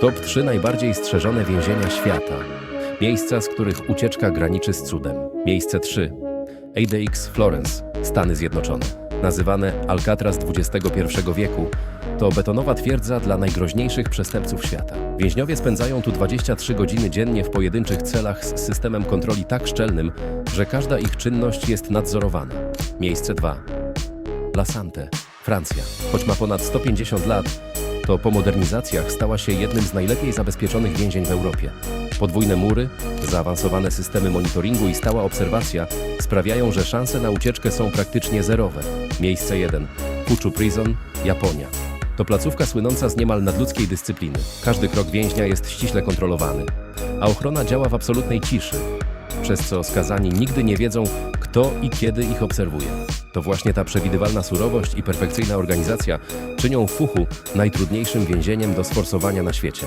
Top 3 najbardziej strzeżone więzienia świata. Miejsca, z których ucieczka graniczy z cudem. Miejsce 3. ADX Florence, Stany Zjednoczone. Nazywane Alcatraz XXI wieku, to betonowa twierdza dla najgroźniejszych przestępców świata. Więźniowie spędzają tu 23 godziny dziennie w pojedynczych celach z systemem kontroli tak szczelnym, że każda ich czynność jest nadzorowana. Miejsce 2. La Sante, Francja. Choć ma ponad 150 lat, to po modernizacjach stała się jednym z najlepiej zabezpieczonych więzień w Europie. Podwójne mury, zaawansowane systemy monitoringu i stała obserwacja sprawiają, że szanse na ucieczkę są praktycznie zerowe. Miejsce 1. Fuchu Prison, Japonia. To placówka słynąca z niemal nadludzkiej dyscypliny. Każdy krok więźnia jest ściśle kontrolowany, a ochrona działa w absolutnej ciszy, przez co skazani nigdy nie wiedzą, kto i kiedy ich obserwuje. To właśnie ta przewidywalna surowość i perfekcyjna organizacja czynią Fuchu najtrudniejszym więzieniem do sforsowania na świecie.